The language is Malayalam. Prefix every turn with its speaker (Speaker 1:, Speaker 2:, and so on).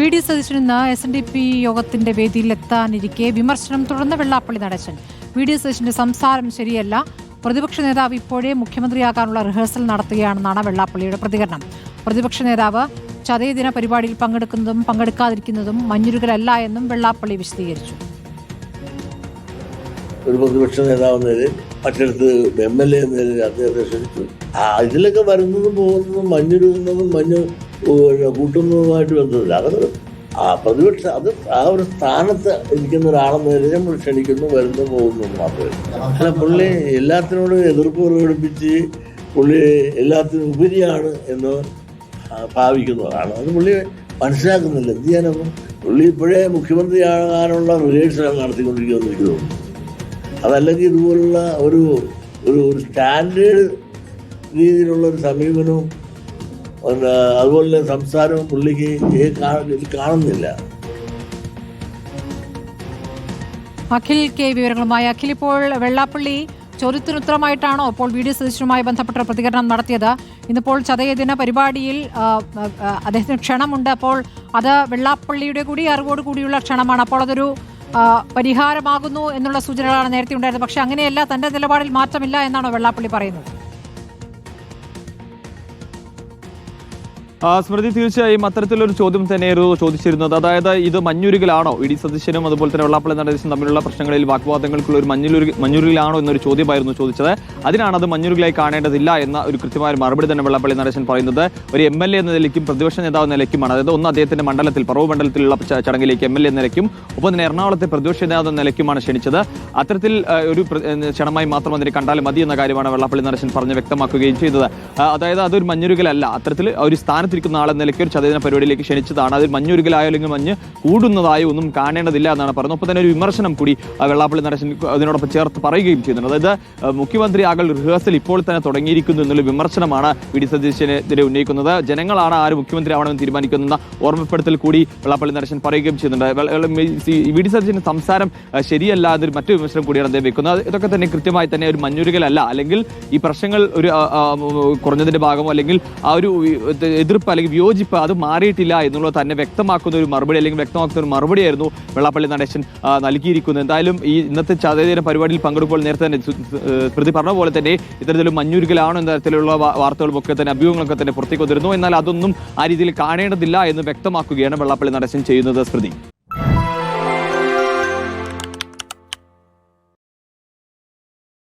Speaker 1: വി ഡി സതീശൻ ഇന്ന് എസ് എൻ ഡി പി യോഗത്തിന്റെ വേദിയിൽ എത്താനിരിക്കെ വിമർശനം തുടർന്ന് വെള്ളാപ്പള്ളി നടേശൻ. വി ഡി സതീശന്റെ സംസാരം ശരിയല്ല. പ്രതിപക്ഷ നേതാവ് ഇപ്പോഴേ മുഖ്യമന്ത്രിയാകാനുള്ള റിഹേഴ്സൽ നടത്തുകയാണെന്നാണ് വെള്ളാപ്പള്ളിയുടെ പ്രതികരണം. പ്രതിപക്ഷ നേതാവ് ചതയദിന പരിപാടിയിൽ പങ്കെടുക്കുന്നതും പങ്കെടുക്കാതിരിക്കുന്നതും മഞ്ഞുരുകലല്ല എന്നും വെള്ളാപ്പള്ളി വിശദീകരിച്ചു.
Speaker 2: ഒരു പ്രതിപക്ഷ നേതാവ് നേരെ മറ്റിടത്ത് എം എൽ എ നിലയിൽ അദ്ദേഹത്തെ ക്ഷണിച്ചു അതിലൊക്കെ വരുന്നതും പോകുന്നതും മഞ്ഞുരുകുന്നതും മഞ്ഞ് കൂട്ടുന്നതുമായിട്ട് ബന്ധമില്ല. അത് ആ പ്രതിപക്ഷ അത് ആ ഒരു സ്ഥാനത്ത് ഇരിക്കുന്ന ഒരാളെന്ന് നിലയിൽ നമ്മൾ ക്ഷണിക്കുന്നു വരുന്നു പോകുന്നു മാത്രമേ. അല്ല പുള്ളി എല്ലാത്തിനോടും എതിർപ്പ് പ്രകടിപ്പിച്ച് പുള്ളി എല്ലാത്തിനും ഉപരിയാണ് എന്ന് ഭാവിക്കുന്നതാണ് അത് പുള്ളി മനസ്സിലാക്കുന്നില്ല. എന്ത് ചെയ്യാനൊന്നും പുള്ളി ഇപ്പോഴേ മുഖ്യമന്ത്രിയാകാനുള്ള റിഹേഴ്സലാണ് നടത്തിക്കൊണ്ടിരിക്കുന്നത് അതല്ലെങ്കിൽ ഇതുപോലുള്ള ഒരു ഒരു സ്റ്റാൻഡേർഡ് രീതിയിലുള്ള ഒരു സമീപനവും അതുപോലെ സംസാരവും പുള്ളിക്ക് കാണുന്നില്ല.
Speaker 1: അഖിൽ കെ വിവരങ്ങളുമായി. അഖിൽ ഇപ്പോൾ വെള്ളാപ്പള്ളി ചോദ്യത്തിനുത്തരമായിട്ടാണോ ഇപ്പോൾ വി ഡി സതീശനുമായി ബന്ധപ്പെട്ട പ്രതികരണം നടത്തിയത്? ഇന്നിപ്പോൾ ചതയദിന പരിപാടിയിൽ ആ, ആ, അദ്ദേഹത്തിന് ക്ഷണമുണ്ട്. അപ്പോൾ അത് വെള്ളാപ്പള്ളിയുടെ കൂടി അറിവോട് കൂടിയുള്ള ക്ഷണമാണ്. അപ്പോൾ അതൊരു പരിഹാരമാകുന്നു എന്നുള്ള സൂചനകളാണ് നേരത്തെ ഉണ്ടായിരുന്നത്. പക്ഷേ അങ്ങനെയല്ല തന്റെ നിലപാടിൽ മാറ്റമില്ല എന്നാണോ വെള്ളാപ്പള്ളി പറയുന്നത്?
Speaker 3: സ്മൃതി തീർച്ചയായും അത്തരത്തിലൊരു ചോദ്യം തന്നെയായിരുന്നു ചോദിച്ചിരുന്നത്. അതായത് ഇത് മഞ്ഞുരുകിലാണോ? ഇ ഡി സതീശനും അതുപോലെ തന്നെ വെള്ളാപ്പള്ളി നടേശനും തമ്മിലുള്ള പ്രശ്നങ്ങളിൽ വാഗ്വാദങ്ങൾക്കുള്ള ഒരു മഞ്ഞുരുക മഞ്ഞുരുകിലാണോ എന്നൊരു ചോദ്യമായിരുന്നു ചോദിച്ചത്. അതിനാണ് അത് മഞ്ഞുരുകിലായി കാണേണ്ടതില്ല എന്ന ഒരു കൃത്യമായ മറുപടി തന്നെ വെള്ളാപ്പള്ളി നടേശൻ പറയുന്നത്. ഒരു എം എൽ എ എന്ന നിലയ്ക്കും പ്രതിപക്ഷ നേതാവ് എന്ന നിലയ്ക്കുമാണ്. അതായത് ഒന്ന് അദ്ദേഹത്തിന്റെ മണ്ഡലത്തിൽ പറവ് മണ്ഡലത്തിലുള്ള ചടങ്ങിലേക്ക് എം എൽ എ എന്ന നിലയ്ക്കും ഒപ്പം തന്നെ എറണാകുളത്തെ പ്രതിപക്ഷ നേതാവ് എന്ന നിലയ്ക്കുമാണ് ക്ഷണിച്ചത്. അത്തരത്തിൽ ഒരു ക്ഷണമായി മാത്രം അതിനെ കണ്ടാൽ മതി എന്ന കാര്യമാണ് വെള്ളാപ്പള്ളി നടേശൻ പറഞ്ഞ് വ്യക്തമാക്കുകയും ചെയ്തത്. അതായത് അതൊരു മഞ്ഞുരുകലല്ല. അത്തരത്തിൽ ഒരു സ്ഥാനത്തിരിക്കുന്ന ആളെന്ന നിലയ്ക്ക് ഒരു ചതയദിന പരിപാടിയിലേക്ക് ക്ഷണിച്ചതാണ്. അതിൽ മഞ്ഞുരുകലായോ അല്ലെങ്കിൽ മഞ്ഞ് കൂടുന്നതായോ ഒന്നും കാണേണ്ടതില്ല എന്നാണ് പറയുന്നത് ഒപ്പം തന്നെ ഒരു വിമർശനം കൂടി വെള്ളാപ്പള്ളി നടേശൻ അതിനോടൊപ്പം ചേർത്ത് പറയുകയും ചെയ്യുന്നുണ്ട് അതായത് മുഖ്യമന്ത്രി ആകൾ റിഹേഴ്സൽ ഇപ്പോൾ തന്നെ തുടങ്ങിയിരിക്കുന്നു എന്നുള്ള വിമർശനമാണ് വി ഡി സതീശനെതിരെ ഉന്നയിക്കുന്നത്. ജനങ്ങളാണ് ആര് മുഖ്യമന്ത്രി ആവണമെന്ന് തീരുമാനിക്കുന്ന ഓർമ്മപ്പെടുത്തൽ കൂടി വെള്ളാപ്പള്ളി നടേശൻ പറയുകയും ചെയ്യുന്നുണ്ട്. വി ഡി സതീശന്റെ സംസാരം ശരിയല്ല എന്നൊരു മറ്റു വിമർശനം കൂടിയാണ് അദ്ദേഹം വെക്കുന്നത്. ഇതൊക്കെ തന്നെ കൃത്യമായി തന്നെ ഒരു മഞ്ഞുരുകലല്ല. അല്ലെങ്കിൽ ഈ പ്രശ്നങ്ങൾ ഒരു കുറഞ്ഞതിന്റെ ഭാഗമോ അല്ലെങ്കിൽ ആ ഒരു എതിർപ്പ് അല്ലെങ്കിൽ വിയോജിപ്പ് അത് മാറിയിട്ടില്ല എന്നുള്ളത് തന്നെ വ്യക്തമാക്കുന്ന ഒരു മറുപടി അല്ലെങ്കിൽ വ്യക്തമാക്കുന്ന ഒരു മറുപടിയായിരുന്നു വെള്ളാപ്പള്ളി നടേശൻ നൽകിയിരിക്കുന്നത്. എന്തായാലും ഈ ഇന്നത്തെ ചതയദിന പരിപാടിയിൽ പങ്കെടുക്കുമ്പോൾ നേരത്തെ തന്നെ സ്മൃതി പറഞ്ഞ പോലെ തന്നെ ഇത്തരത്തിലും മഞ്ഞുരുകലാണോ എന്ന തരത്തിലുള്ള വാർത്തകളൊക്കെ തന്നെ അഭ്യൂഹങ്ങളൊക്കെ തന്നെ പുറത്തേക്ക് വന്നിരുന്നു. എന്നാൽ അതൊന്നും ആ രീതിയിൽ കാണേണ്ടതില്ല എന്ന് വ്യക്തമാക്കുകയാണ് വെള്ളാപ്പള്ളി നടേശൻ ചെയ്യുന്നത് സ്മൃതി.